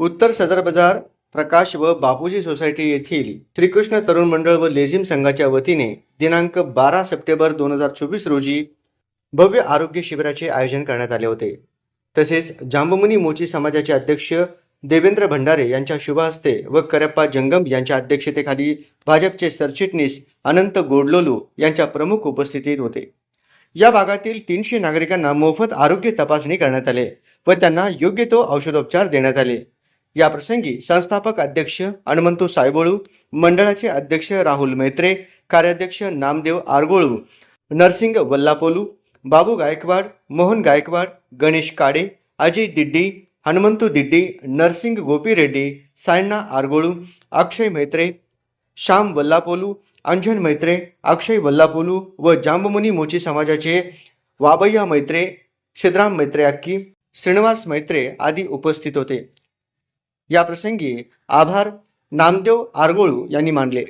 उत्तर सदर बाजार प्रकाश व बापूजी सोसायटी येथील श्रीकृष्ण तरुण मंडळ व लेझिम संघाच्या वतीने दिनांक बारा सप्टेंबर दोन हजार चोवीस रोजी भव्य आरोग्य शिबिराचे आयोजन करण्यात आले होते. तसेच जांबमुनी मोची समाजाचे अध्यक्ष देवेंद्र भंडारे यांच्या शुभ हस्ते व करप्पा जंगम यांच्या अध्यक्षतेखाली भाजपचे सरचिटणीस अनंत गोडलोलू यांच्या प्रमुख उपस्थितीत होते. या भागातील तीनशे नागरिकांना मोफत आरोग्य तपासणी करण्यात आले व त्यांना योग्य तो औषधोपचार देण्यात आले. याप्रसंगी संस्थापक अध्यक्ष हनुमंतू सायबोळू मंडळाचे अध्यक्ष राहुल मैत्रे कार्याध्यक्ष नामदेव आरगोळू नरसिंग वल्लापोलू बाबू गायकवाड मोहन गायकवाड गणेश काडे अजय दिड्डी हनुमंतू दिड्डी नरसिंग गोपी रेड्डी सायना आरगोळू अक्षय मैत्रे श्याम वल्लापोलू अंजन मैत्रे अक्षय वल्लापोलू व जांबमुनी मोची समाजाचे वाबय्या मैत्रे सिद्धराम मैत्रे अक्की श्रीनिवास मैत्रे आदी उपस्थित होते. या प्रसंगी आभार. नामदेव आरगोळू यांनी मानले